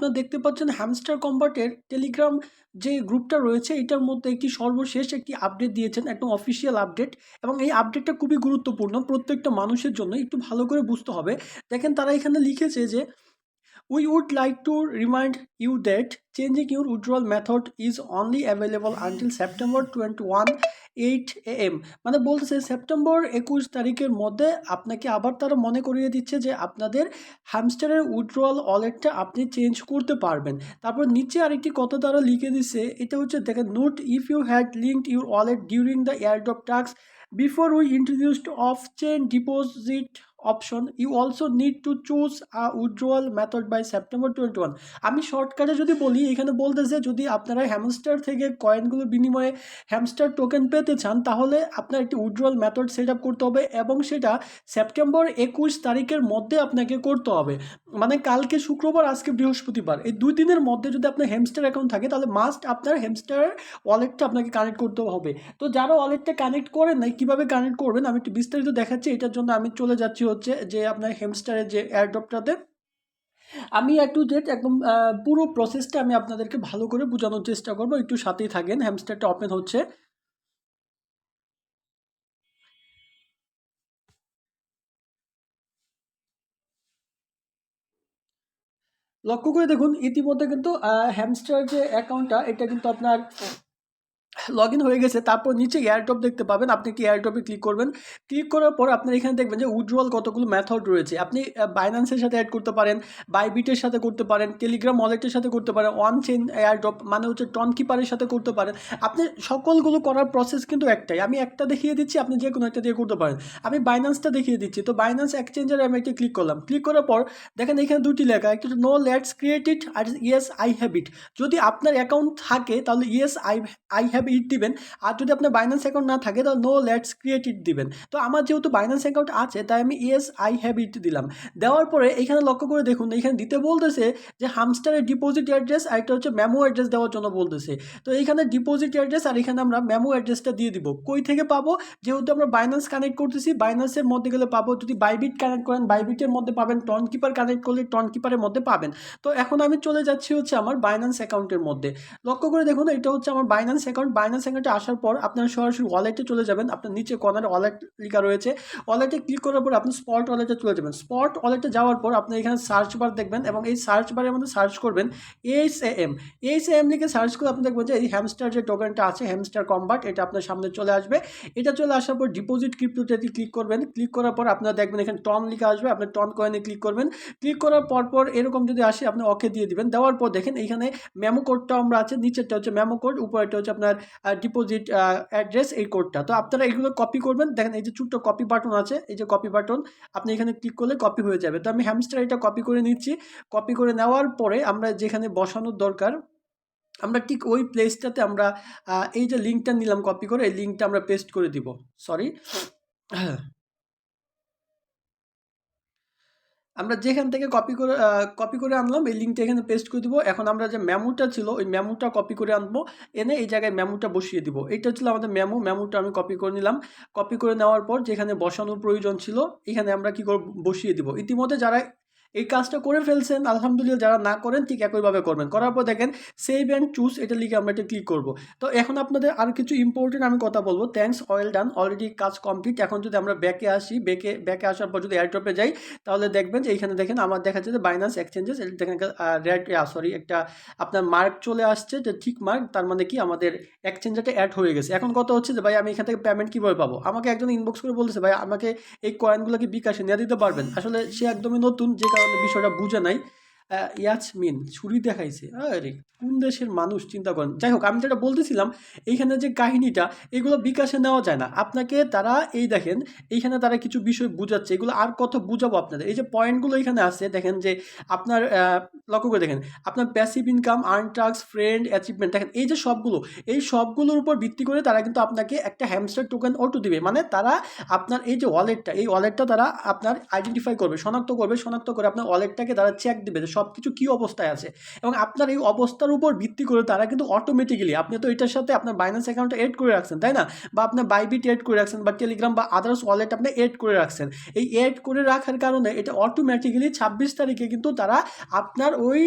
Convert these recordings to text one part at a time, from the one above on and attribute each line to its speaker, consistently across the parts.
Speaker 1: আপনারা দেখতে পাচ্ছেন হ্যামস্টার কম্বাটের টেলিগ্রাম যে গ্রুপটা রয়েছে, এটার মধ্যে একটি সর্বশেষ একটি আপডেট দিয়েছেন একদম অফিসিয়াল আপডেট এবং এই আপডেটটা খুবই গুরুত্বপূর্ণ প্রত্যেকটা মানুষের জন্য, একটু ভালো করে বুঝতে হবে। দেখেন তারা এখানে লিখেছে যে would like to remind you that changing your withdrawal method is only available until September twenty one eight A M মানে বলতেছে সেপ্টেম্বর একুশ তারিখের মধ্যে আপনাকে আবার তারা মনে করিয়ে দিচ্ছে যে আপনাদের হ্যামস্টারের উইড্রল ওয়ালেটটা আপনি চেঞ্জ করতে পারবেন। তারপর নিচে আরেকটি কথা তারা লিখে দিচ্ছে এটা হচ্ছে দেখেন note if you had linked your wallet during the airdrop task before we introduced off chain deposit option you also need to choose a withdrawal method by September twenty one আমি শর্টকাটে যদি বলি, এখানে বলতেছে যদি আপনারা হ্যামস্টার থেকে কয়েনগুলোর বিনিময়ে হ্যামস্টার টোকেন পেতে চান, তাহলে আপনার একটি উইড্রোয়াল মেথড সেট আপ করতে হবে এবং সেটা সেপ্টেম্বর একুশ তারিখের মধ্যে আপনাকে করতে হবে। মানে কালকে শুক্রবার, আজকে বৃহস্পতিবার, এই দুই দিনের মধ্যে যদি আপনার হ্যামস্টার অ্যাকাউন্ট থাকে, তাহলে মাস্ট আপনার হ্যামস্টারের ওয়ালেটটা আপনাকে কানেক্ট করতে হবে। তো যারা ওয়ালেটটা কানেক্ট করেন নাই, কীভাবে কানেক্ট করবেন? আমি একটু বিস্তারিত দেখাচ্ছি, এটার জন্য আমি চলে যাচ্ছি হচ্ছে যে আপনার হেমস্টারের যে এয়ারড্রপটাতে আমি একটু ডেট একদম পুরো প্রসেসটা আমি আপনাদেরকে ভালো করে বোঝানোর চেষ্টা করব। একটু সাথেই থাকেন হ্যামস্টারটা ওপেন হচ্ছে। লক্ষ্য করে দেখুন, ইতিমধ্যে কিন্তু হ্যামস্টার যে অ্যাকাউন্টটা এটা কিন্তু আপনার লগ ইন হয়ে গেছে, তারপর নিচে এয়ারড্রপ দেখতে পাবেন, আপনি কি এয়ারড্রপে ক্লিক করবেন। ক্লিক করার পর আপনার এখানে দেখবেন যে উইড্রোয়াল কতগুলো মেথড রয়েছে। আপনি বাইন্যান্সের সাথে অ্যাড করতে পারেন বাইবিটের সাথে করতে পারেন টেলিগ্রাম ওয়ালেটের সাথে করতে পারেন ওয়ান চেন এয়ারড্রপ মানে হচ্ছে টন কিপারের সাথে করতে পারেন। আপনি সকলগুলো করার প্রসেস কিন্তু একটাই। আমি একটা দেখিয়ে দিচ্ছি, আপনি যে কোনো একটা দিয়ে করতে পারেন। আমি বাইন্যান্সটা দেখিয়ে দিচ্ছি। তো বাইন্যান্স এক্সচেঞ্জের আমি একটা ক্লিক করলাম। ক্লিক করার পর দেখেন এখানে দুটি লেখা, একটা নো লেটস ক্রিয়েটেড আর ইয়েস আই হ্যাভ ইট যদি আপনার অ্যাকাউন্ট থাকে, তাহলে ইয়েস আই আই ইট দিবেন। আর যদি আপনার বাইন্যান্স অ্যাকাউন্ট না থাকে, তাহলে নো লেটস ক্রিয়েট ইট দিবেন। তো আমার যেহেতু বাইন্যান্স অ্যাকাউন্ট আছে, তাই আমি ইয়েস আই হ্যাভ ইট দিলাম। দেওয়ার পরে এখানে লক্ষ্য করে দেখুন, এখানে দিতে বলতেছে যে হামস্টারের ডিপোজিট অ্যাড্রেস আর একটা হচ্ছে মেমো অ্যাড্রেস দেওয়ার জন্য বলতেছে। তো এইখানে ডিপোজিট অ্যাড্রেস আর এখানে আমরা মেমো অ্যাড্রেসটা দিয়ে দিব। কই থেকে পাবো? যেহেতু আমরা বাইন্যান্স কানেক্ট করতেছি বাইন্যান্সের মধ্যে গেলে পাবো, যদি বাইবিট কানেক্ট করেন বাইবিটের মধ্যে পাবেন টন কিপার কানেক্ট করলে টন কিপারের মধ্যে পাবেন। তো এখন আমি চলে যাচ্ছি হচ্ছে আমার বাইন্যান্স অ্যাকাউন্টের মধ্যে। লক্ষ্য করে দেখুন, এটা হচ্ছে আমার বাইন্যান্স অ্যাকাউন্ট বাইন্যান্স অ্যাকাউন্টে আসার পর আপনারা সরাসরি ওয়ালেটে চলে যাবেন। আপনার নিচে কর্নারে ওয়ালেট লেখা রয়েছে। ওয়ালেটে ক্লিক করার পর আপনি স্পট ওয়ালেটে চলে যাবেন। স্পট ওয়ালেটে যাওয়ার পর আপনি এখানে সার্চ বার দেখবেন এবং এই সার্চ বারের মধ্যে সার্চ করবেন H A M H A M লিখে সার্চ করে আপনি দেখবেন যে এই হ্যামস্টার যে টোকেনটা আছে হ্যামস্টার কম্বাট এটা আপনার সামনে চলে আসবে। এটা চলে আসার পর ডিপোজিট ক্রিপ্টোতে ক্লিক করবেন। ক্লিক করার পর আপনারা দেখবেন এখানে টন লিখে আসবে। আপনি টন কয়েনে ক্লিক করবেন। ক্লিক করার পর পর এরকম যদি আসে, আপনি ওকে দিয়ে দিবেন। দেওয়ার পর দেখেন এখানে মেমো কোডটা আমরা আছে। নিচেরটা হচ্ছে মেমো কোড উপরেটা হচ্ছে আপনার ডিপোজিট অ্যাড্রেস এই কোডটা তো আপনারা এগুলো কপি করবেন। দেখেন এই যে ছোট্ট কপি বাটন আছে, এই যে কপি বাটন আপনি এখানে ক্লিক করলে কপি হয়ে যাবে। তো আমি হ্যামস্টার এটা কপি করে নিচ্ছি। কপি করে নেওয়ার পরে আমরা যেখানে বসানোর দরকার, আমরা ঠিক ওই প্লেসটাতে আমরা এই যে লিঙ্কটা নিলাম কপি করে, এই লিঙ্কটা আমরা পেস্ট করে দিব। সরি আমরা যেখান থেকে কপি করে কপি করে আনলাম, এই লিঙ্কটা এখানে পেস্ট করে দিব। এখন আমরা যে ম্যামোটা ছিল, ওই ম্যামোটা কপি করে আনব। এনে এই জায়গায় ম্যামোটা বসিয়ে দিব। এটা ছিল আমাদের ম্যামো ম্যামোটা আমি কপি করে নিলাম। কপি করে নেওয়ার পর যেখানে বসানোর প্রয়োজন ছিল, এখানে আমরা কি করব, বসিয়ে দিব। ইতিমধ্যে যারা এই কাজটা করে ফেলছেন, আলহামদুলিল্লাহ যারা না করেন ঠিক একইভাবে করবেন। করার পর দেখেন সেভ অ্যান্ড চুজ এটা লিখে আমরা এটা ক্লিক করব। তো এখন আপনাদের আর কিছু ইম্পর্টেন্ট আমি কথা বলব। থ্যাঙ্কস অয়েল ডান অলরেডি কাজ কমপ্লিট এখন যদি আমরা ব্যাকে আসি ব্যাকে ব্যাকে আসার পর যদি এয়ারড্রপে যাই, তাহলে দেখবেন যে এইখানে দেখেন আমার দেখা যাচ্ছে যে বাইন্যান্স এক্সচেঞ্জেস দেখেন রেড সরি একটা আপনার মার্ক চলে আসছে, যে ঠিক মার্ক তার মানে কি আমাদের এক্সচেঞ্জটা অ্যাড হয়ে গেছে। এখন কথা হচ্ছে যে ভাই, আমি এখান থেকে পেমেন্ট কীভাবে পাবো? আমাকে একজন ইনবক্স করে বলতেছে, ভাই, আমাকে এই কয়েনগুলোকে বিকাশে নিয়ে দিতে পারবেন? আসলে সে একদমই নতুন, যে বিষয়টা বুঝে নাই। ইয়াসমিন ছুরি দেখাইছে। আরে, কোন দেশের মানুষ? চিন্তা করেন। যাই হোক, আমি যেটা বলতেছিলাম, এইখানে যে কাহিনীটা, এগুলো বিকাশে নেওয়া যায় না। আপনাকে তারা, এই দেখেন, এইখানে তারা কিছু বিষয় বুঝাচ্ছে। এগুলো আর কত বুঝাবো আপনাদের? এই যে পয়েন্টগুলো এখানে আছে, দেখেন যে আপনার লক্ষ্য করে দেখেন, আপনার passive income earn tasks friend achievement দেখেন, এই যে সবগুলো, এই সবগুলোর উপর ভিত্তি করে তারা কিন্তু আপনাকে একটা হ্যামস্টার টোকেন অটো দিবে। মানে তারা আপনার এই যে ওয়ালেটটা এই ওয়ালেটটা তারা আপনার আইডেন্টিফাই করবে, শনাক্ত করবে, শনাক্ত করে আপনার ওয়ালেটটাকে তারা চেক দেবে যে সব কিছু কী অবস্থায় আছে? এবং আপনার এই অবস্থার উপর ভিত্তি করে তারা কিন্তু অটোমেটিক্যালি আপনি তো এটার সাথে আপনার বাইন্যান্স অ্যাকাউন্টটা এড করে রাখছেন, তাই না? বা আপনার বাইবিট এড করে রাখছেন, বা টেলিগ্রাম বা আদার্স ওয়ালেট আপনি এড করে রাখছেন। এই এড করে রাখার কারণে এটা অটোমেটিক্যালি ছাব্বিশ তারিখে কিন্তু তারা আপনার ওই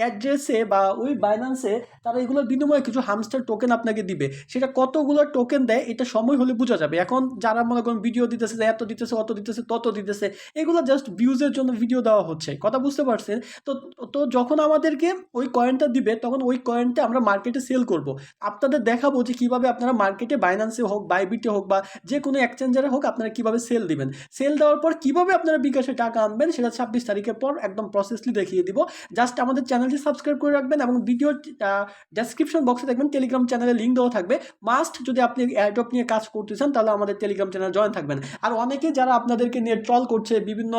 Speaker 1: অ্যাড্রেসে বা ওই বাইন্যান্সে তারা এগুলোর বিনিময়ে কিছু হামস্টার টোকেন আপনাকে দিবে। সেটা কতগুলো টোকেন দেয়, এটা সময় হলে বোঝা যাবে। এখন যারা মনে করেন ভিডিও দিতেছে, এত দিতেছে, অত দিতেছে, তত দিতেছে, এগুলো জাস্ট ভিউজের জন্য ভিডিও দেওয়া হচ্ছে। কথা বুঝতে পারছেন? তো তো যখন আমাদেরকে ওই কয়েনটা দিবে, তখন ওই কয়েনটা আমরা মার্কেটে সেল করব। আপনাদের দেখাবো যে কীভাবে আপনারা মার্কেটে বাইন্যান্সে হোক বাইবিটে হোক বা যে কোনো এক্সচেঞ্জারে হোক আপনারা কীভাবে সেল দিবেন। সেল দেওয়ার পর কীভাবে আপনারা বিকাশে টাকা আনবেন সেটা ছাব্বিশ তারিখের পর একদম প্রসেসলি দেখিয়ে দিব। জাস্ট আমাদের চ্যানেলটি সাবস্ক্রাইব করে রাখবেন এবং ভিডিও ডেসক্রিপশন বক্সে দেখবেন টেলিগ্রাম চ্যানেলের লিঙ্ক দেওয়া থাকবে। মাস্ট যদি আপনি এয়ারড্রপ নিয়ে কাজ করতে চান, তাহলে আমাদের টেলিগ্রাম চ্যানেল জয়েন থাকবেন। আর অনেকে যারা আপনাদেরকে নিয়ে ট্রল করছে, বিভিন্ন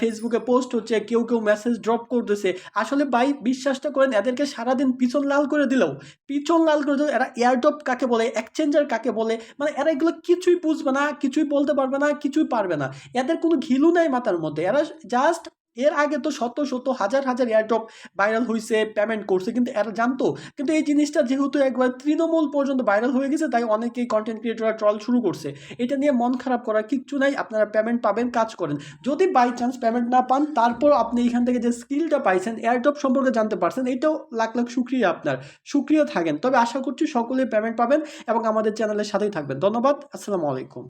Speaker 1: ফেসবুকে পোস্ট হচ্ছে, কেউ কেউ মেসেজ ড্রপ করতেছে। আসলে ভাই, বিশ্বাসটা করেন, এদেরকে সারাদিন পিছন লাল করে দিলেও, পিছন লাল করে দিলেও এরা এয়ারড্রপ কাকে বলে এক্সচেঞ্জার কাকে বলে মানে এরা এগুলো কিছুই বুঝবে না, কিছুই বলতে পারবে না, কিছুই পারবে না। এদের কোনো ঘিলু নাই মাথার মধ্যে। এরা জাস্ট এর আগে তো শত শত হাজার হাজার এয়ারড্রপ ভাইরাল হয়েছে পেমেন্ট করছে, কিন্তু এরা জানতো। কিন্তু এই জিনিসটা যেহেতু একবার তৃণমূল পর্যন্ত ভাইরাল হয়ে গেছে, তাই অনেকেই কন্টেন্ট ক্রিয়েটররা ট্রল শুরু করছে। এটা নিয়ে মন খারাপ করার কিচ্ছু নাই, আপনারা পেমেন্ট পাবেন, কাজ করেন। যদি বাই চান্স পেমেন্ট না পান, তারপর আপনি এখান থেকে যে স্কিলটা পাইছেন এয়ারড্রপ সম্পর্কে জানতে পারছেন, এটাও লাখ লাখ সুক্রিয়া আপনার। সুক্রিয়া থাকেন। তবে আশা করছি সকলেই পেমেন্ট পাবেন এবং আমাদের চ্যানেলের সাথেই থাকবেন। ধন্যবাদ, আসসালামু আলাইকুম।